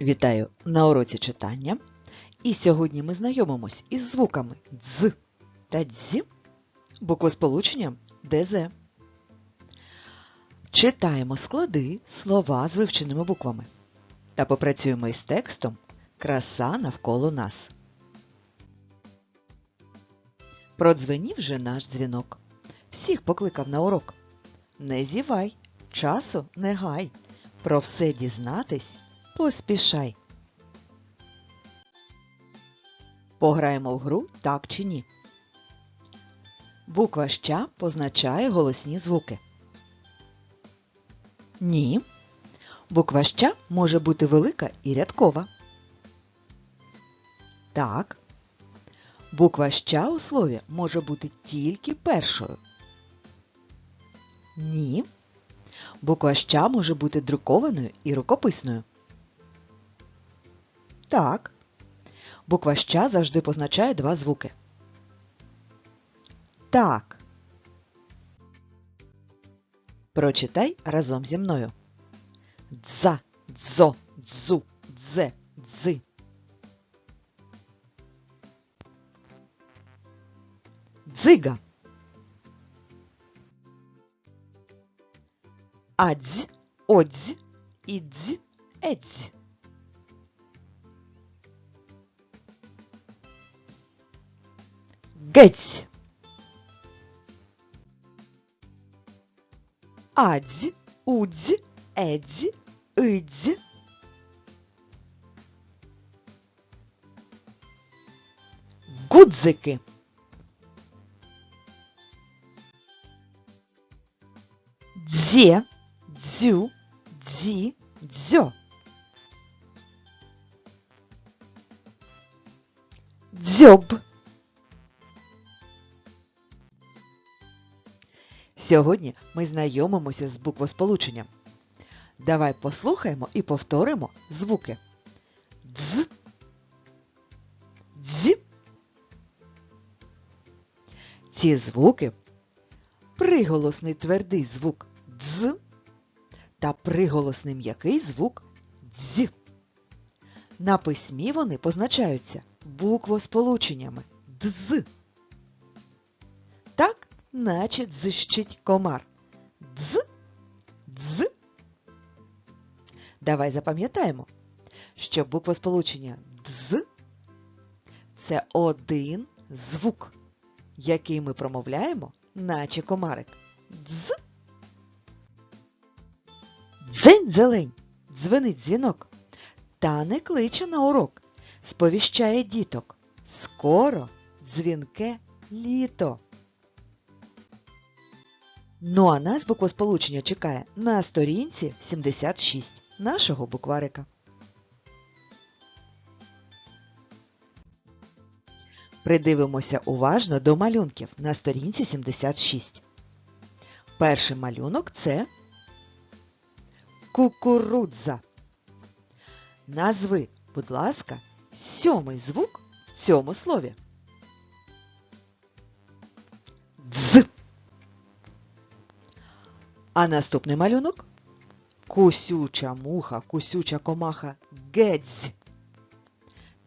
Вітаю на уроці читання. І сьогодні ми знайомимось із звуками дз та дз, буквосполученням ДЗ. Читаємо склади, слова з вивченими буквами та попрацюємо із текстом Краса навколо нас. Продзвенів же наш дзвінок. Всіх покликав на урок. Не зівай, часу не гай. Про все дізнатись поспішай. Пограємо в гру так чи ні. Буква ща позначає голосні звуки. Ні. Буква ща може бути велика і рядкова. Так. Буква ща у слові може бути тільки першою. Ні. Буква ща може бути друкованою і рукописною. Так. Буква ща завжди позначає два звуки. Так. Прочитай разом зі мною. Дза, дзо, дзу, дзе, дзи. Дзига. Адзь, одзь, ідзь, едзь. Геть. Адзь, удзь, едзь, идзь. Гудзики. Дзе, дзю, дзи, дзьо. Дзьоб. Сьогодні ми знайомимося з буквосполученням. Давай послухаємо і повторимо звуки. Дз, дз. Ці звуки приголосний твердий звук дз та приголосний м'який звук дз. На письмі вони позначаються буквосполученнями дз. Наче дзищить комар. Дз, дз. Давай запам'ятаємо, що буквосполучення дз це один звук, який ми промовляємо, наче комарик. Дз. Дзень зелень, дзвенить дзвінок. Та не кличе на урок, сповіщає діток. Скоро дзвінке літо. Ну а нас буквосполучення чекає на сторінці 76 нашого букварика. Придивимося уважно до малюнків на сторінці 76. Перший малюнок це кукурудза. Назви, будь ласка, сьомий звук в цьому слові. Дз. А наступний малюнок кусюча муха, кусюча комаха гедзь.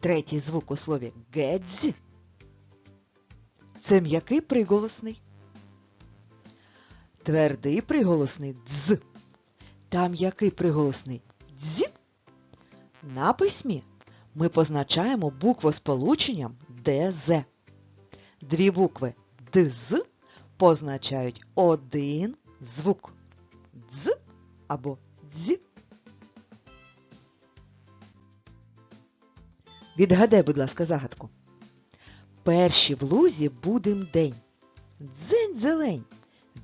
Третій звук у слові гедзь. Це м'який приголосний. Твердий приголосний дз. Та м'який приголосний дз. На письмі ми позначаємо буквосполученням ДЗ. Дві букви ДЗ позначають один звук дз або дз. Відгадай, будь ласка, загадку. Перші в лузі будем день. Дзень зелень,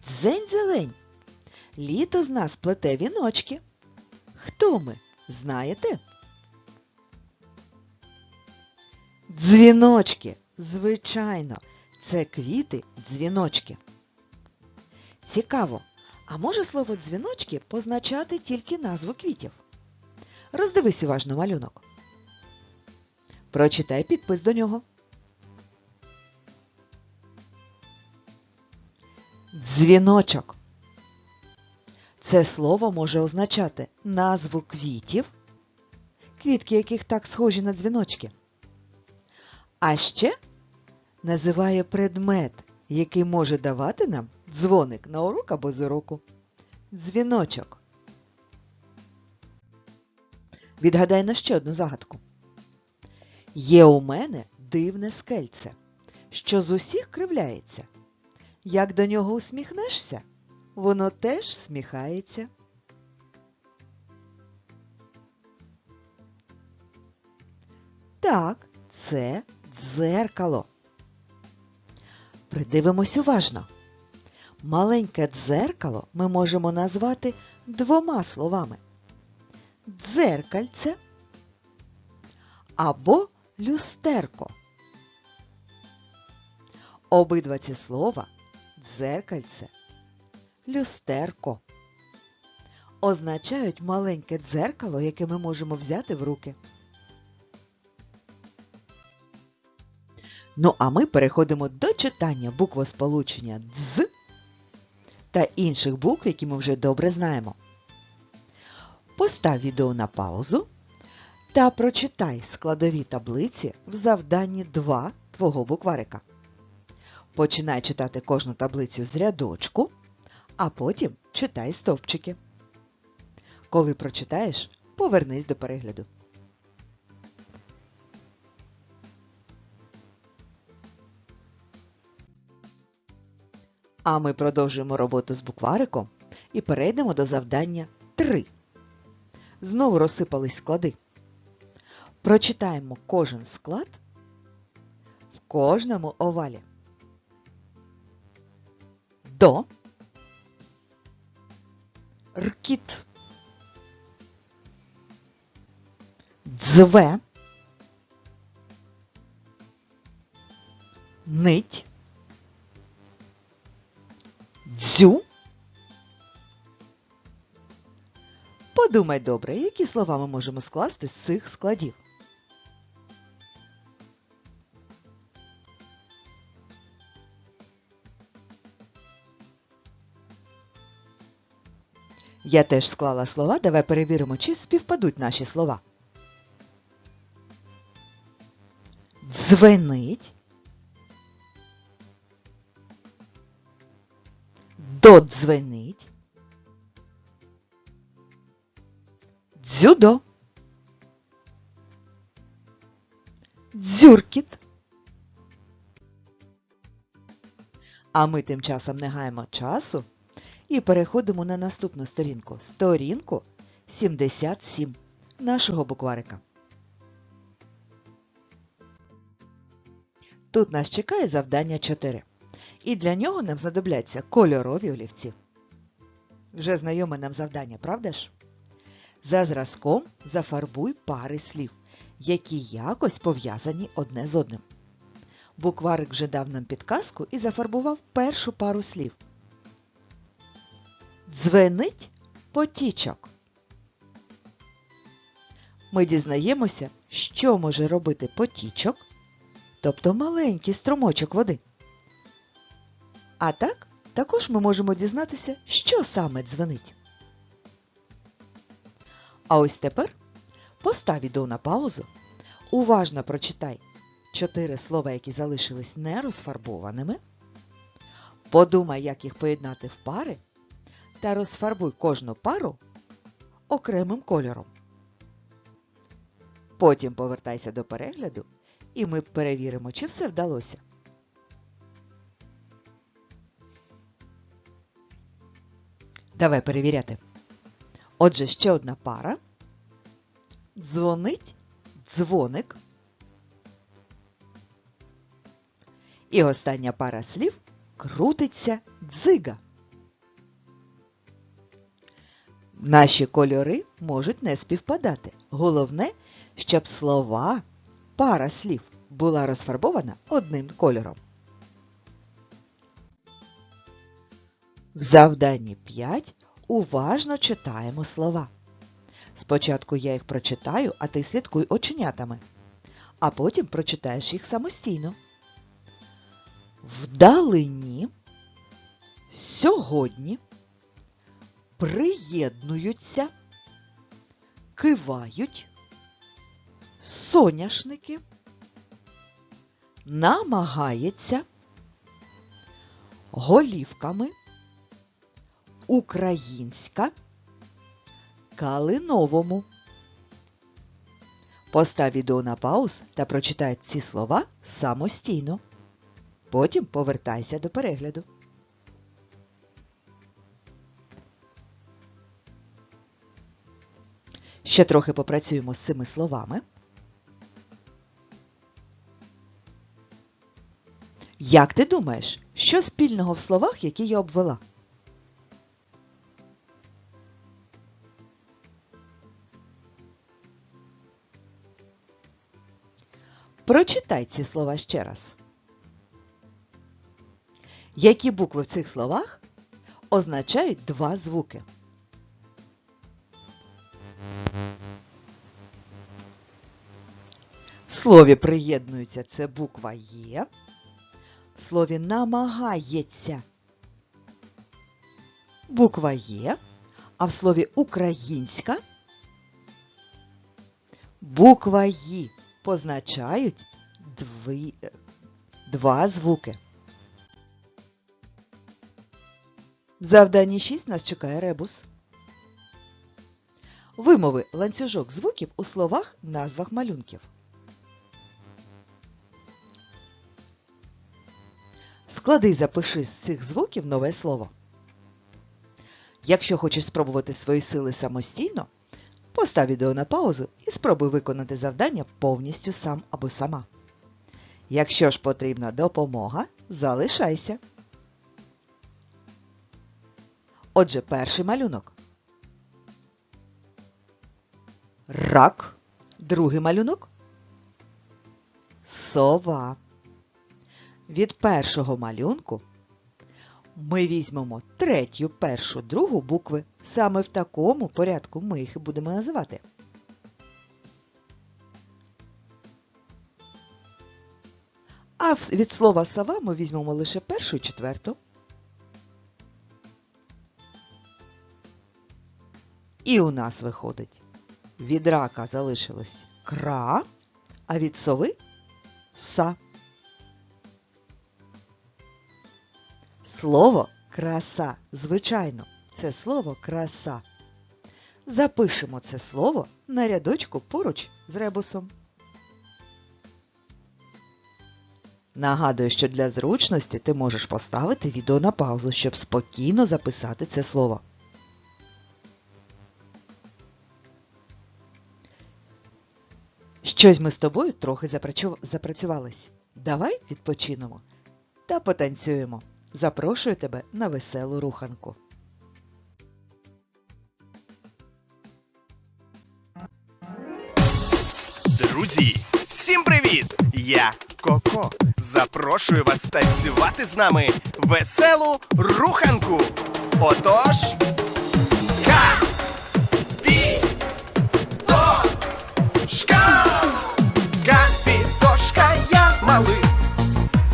дзень зелень. Літо з нас плете віночки. Хто ми? Знаєте? Дзвіночки, звичайно, це квіти дзвіночки. Цікаво, а може слово дзвіночки позначати тільки назву квітів? Роздивись уважно малюнок. Прочитай підпис до нього. Дзвіночок. Це слово може означати назву квітів, квітки яких так схожі на дзвіночки. А ще називає предмет, який може давати нам дзвоник на урок або з уроку. Дзвіночок. Відгадай на ще одну загадку. Є у мене дивне скельце, що з усіх кривляється. Як до нього усміхнешся, воно теж сміхається. Так, це дзеркало. Придивимось уважно. Маленьке дзеркало ми можемо назвати двома словами: дзеркальце або люстерко. Обидва ці слова дзеркальце, люстерко означають маленьке дзеркало, яке ми можемо взяти в руки. Ну а ми переходимо до читання буквосполучення «дз» та інших букв, які ми вже добре знаємо. Постав відео на паузу та прочитай складові таблиці в завданні 2 твого букварика. Починай читати кожну таблицю з рядочку, а потім читай стовпчики. Коли прочитаєш, повернись до перегляду. А ми продовжуємо роботу з буквариком і перейдемо до завдання 3. Знову розсипались склади. Прочитаємо кожен склад в кожному овалі. До ркіт дзве нить Подумай добре, які слова ми можемо скласти з цих складів. Я теж склала слова, давай перевіримо, чи співпадуть наші слова. Дзвенить. Додзвенить. Дзюдо. Дзюркіт. А ми тим часом не гаємо часу і переходимо на наступну сторінку. Сторінку 77 нашого букварика. Тут нас чекає завдання 4. І для нього нам знадобляться кольорові олівці. Вже знайоме нам завдання, правда ж? За зразком зафарбуй пари слів, які якось пов'язані одне з одним. Букварик вже дав нам підказку і зафарбував першу пару слів. Дзвенить потічок. Ми дізнаємося, що може робити потічок, тобто маленький струмочок води. А так, також ми можемо дізнатися, що саме дзвенить. А ось тепер постав відео на паузу, уважно прочитай чотири слова, які залишились нерозфарбованими, подумай, як їх поєднати в пари, та розфарбуй кожну пару окремим кольором. Потім повертайся до перегляду, і ми перевіримо, чи все вдалося. Давай перевіряти. Отже, ще одна пара. Дзвонить дзвоник. І остання пара слів крутиться дзига. Наші кольори можуть не співпадати. Головне, щоб слова, пара слів була розфарбована одним кольором. В завданні 5 уважно читаємо слова. Спочатку я їх прочитаю, а ти слідкуй оченятами, а потім прочитаєш їх самостійно. Вдалині сьогодні приєднуються, кивають соняшники, намагається, голівками, українська, калиновому. Постав відео на пауз та прочитай ці слова самостійно. Потім повертайся до перегляду. Ще трохи попрацюємо з цими словами. Як ти думаєш, що спільного в словах, які я обвела? Прочитай ці слова ще раз. Які букви в цих словах означають два звуки? В слові приєднується це буква Є. В слові намагається буква Є, а в слові українська буква Ї позначають дві, два звуки. В завданні 6 нас чекає ребус. Вимови ланцюжок звуків у словах назвах малюнків. Склади і запиши з цих звуків нове слово. Якщо хочеш спробувати свої сили самостійно, постав відео на паузу і спробуй виконати завдання повністю сам або сама. Якщо ж потрібна допомога, залишайся. Отже, перший малюнок. Рак. Другий малюнок. Сова. Від першого малюнку ми візьмемо третю, першу, другу букви. Саме в такому порядку ми їх і будемо називати. А від слова сова ми візьмемо лише першу і четверту. І у нас виходить від рака залишилось кра, а від сови са. Слово краса. Звичайно, це слово краса. Запишемо це слово на рядочку поруч з ребусом. Нагадую, що для зручності ти можеш поставити відео на паузу, щоб спокійно записати це слово. Щось ми з тобою трохи запрацювались. Давай відпочинемо та потанцюємо. Запрошую тебе на веселу руханку. Друзі, всім привіт! Я Коко. Запрошую вас танцювати з нами веселу руханку. Отож. Ка! Пі! То! Шка! Капітошка, я малий.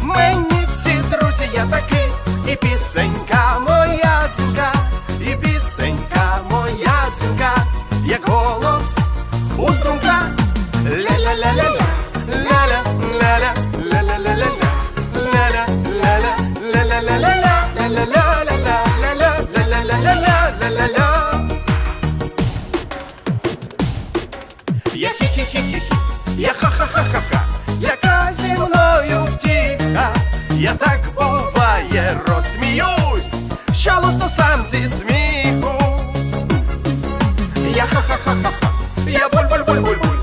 Мені всі друзі, я такий. І пісенька моя дзвінка, і пісенька моя дзвінка, як голос Я ха-ха-ха-ха-ха, я буль-буль-буль-буль-буль,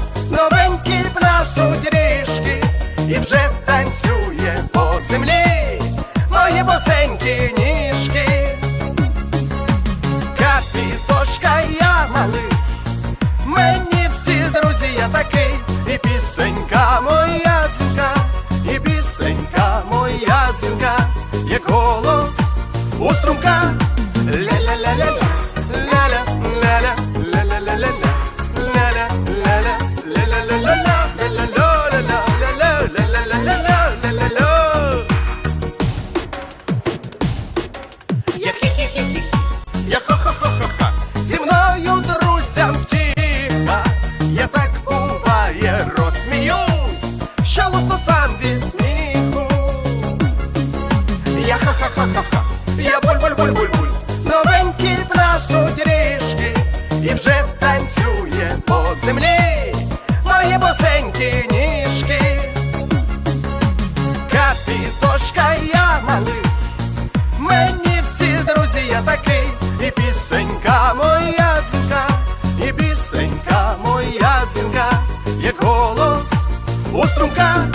у струмка.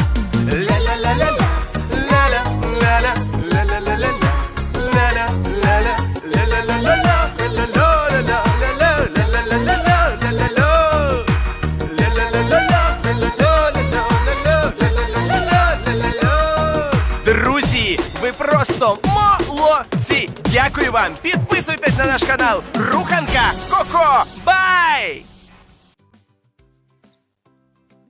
Ля-ля-ля-ля-ля, ля-ля, ля-ля, ля-ля-ля-ля-ля, ля-ля, ля-ля, ля-ля-ля-ля-ля, ля-ля-ля-ля-ля, ля-ля-ля-ля-ля-ля, ля-ля-ля. Друзі, ви просто молодці! Дякую вам! Підписуйтесь на наш канал Руханка Коко!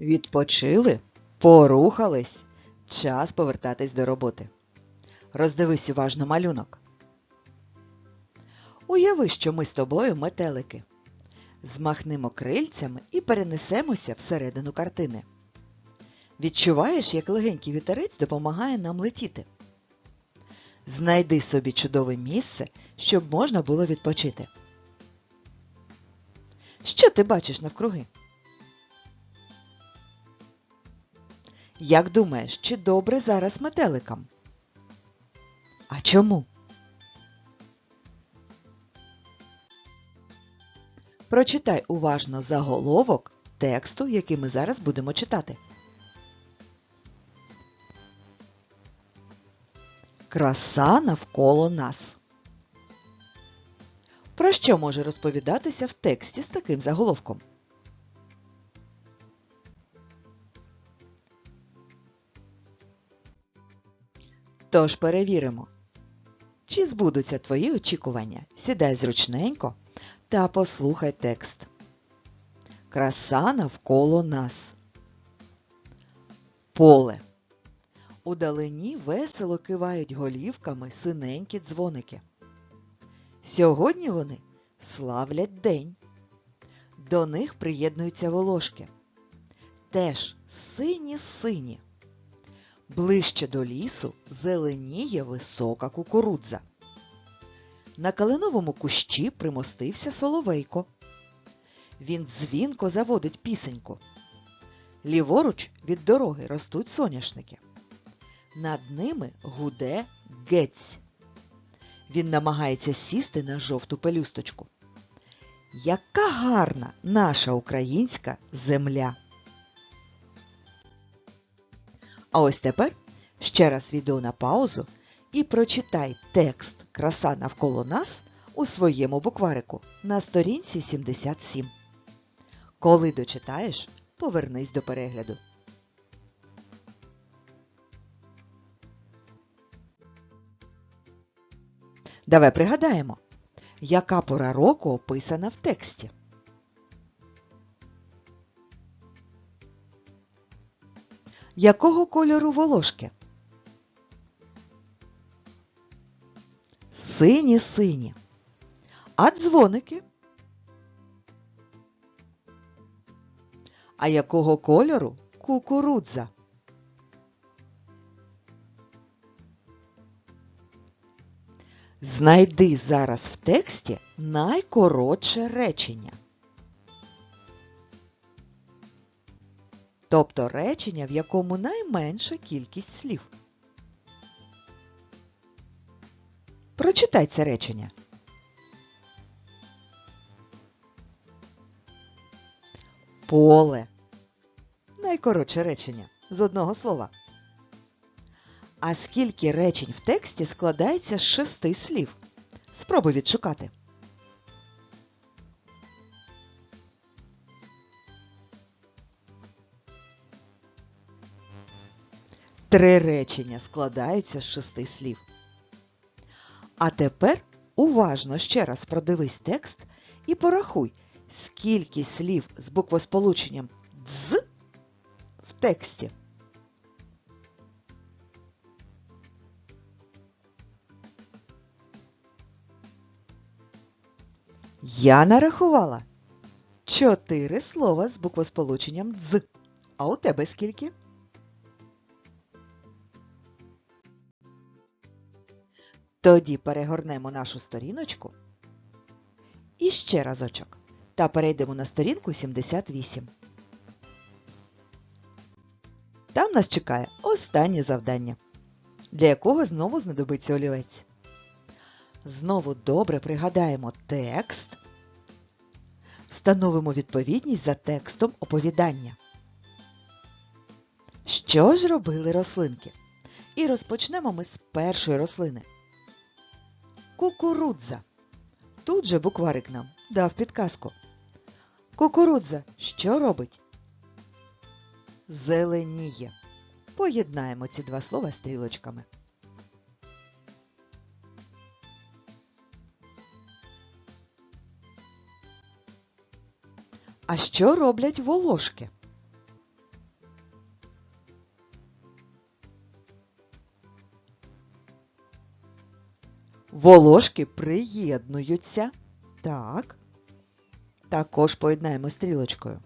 Відпочили, порухались. Час повертатись до роботи. Роздивись уважно малюнок. Уяви, що ми з тобою метелики. Змахнемо крильцями і перенесемося всередину картини. Відчуваєш, як легенький вітерець допомагає нам летіти. Знайди собі чудове місце, щоб можна було відпочити. Що ти бачиш навкруги? Як думаєш, чи добре зараз метеликам? А чому? Прочитай уважно заголовок тексту, який ми зараз будемо читати. Краса навколо нас. Про що може розповідатися в тексті з таким заголовком? Тож перевіримо, чи збудуться твої очікування. Сідай зручненько та послухай текст. Краса навколо нас. Поле. Удалині весело кивають голівками синенькі дзвоники. Сьогодні вони славлять день. До них приєднуються волошки. Теж сині-сині. Ближче до лісу зеленіє висока кукурудза. На калиновому кущі примостився соловейко. Він дзвінко заводить пісеньку. Ліворуч від дороги ростуть соняшники. Над ними гуде гець. Він намагається сісти на жовту пелюсточку. Яка гарна наша українська земля! А ось тепер ще раз відео на паузу і прочитай текст Краса навколо нас у своєму букварику на сторінці 77. Коли дочитаєш, повернись до перегляду. Давай пригадаємо, яка пора року описана в тексті. Якого кольору волошки? Сині-сині. А дзвоники? А якого кольору кукурудза? Знайди зараз в тексті найкоротше речення. Тобто речення, в якому найменша кількість слів. Прочитай це речення. Поле. Найкоротше речення з одного слова. А скільки речень в тексті складається з шести слів? Спробуй відшукати. Три речення складаються з шести слів. А тепер уважно ще раз продивись текст і порахуй, скільки слів з буквосполученням «дз» в тексті. Я нарахувала чотири слова з буквосполученням «дз». А у тебе скільки? Тоді перегорнемо нашу сторіночку і ще разочок. Та перейдемо на сторінку 78. Там нас чекає останнє завдання, для якого знову знадобиться олівець. Знову добре пригадаємо текст, встановимо відповідність за текстом оповідання. Що ж робили рослинки? І розпочнемо ми з першої рослини. Кукурудза. Тут же букварик нам дав підказку. Кукурудза що робить? Зеленіє. Поєднаємо ці два слова стрілочками. А що роблять волошки? Волошки приєднуються. Так. Також поєднаємо стрілочкою.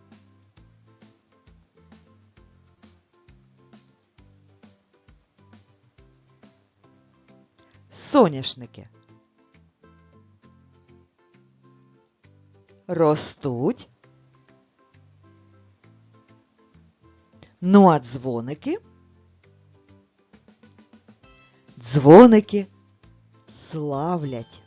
Соняшники. Ростуть. Ну а дзвоники? Дзвоники славлять.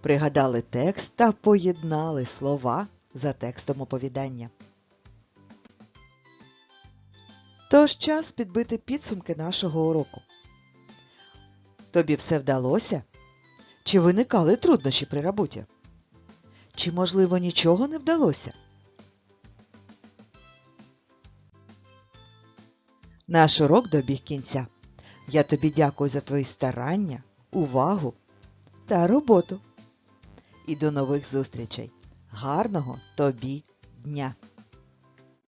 Пригадали текст та поєднали слова за текстом оповідання. Тож час підбити підсумки нашого уроку. Тобі все вдалося? Чи виникали труднощі при роботі? Чи, можливо, нічого не вдалося? Наш урок добіг кінця. Я тобі дякую за твої старання, увагу та роботу. І до нових зустрічей. Гарного тобі дня!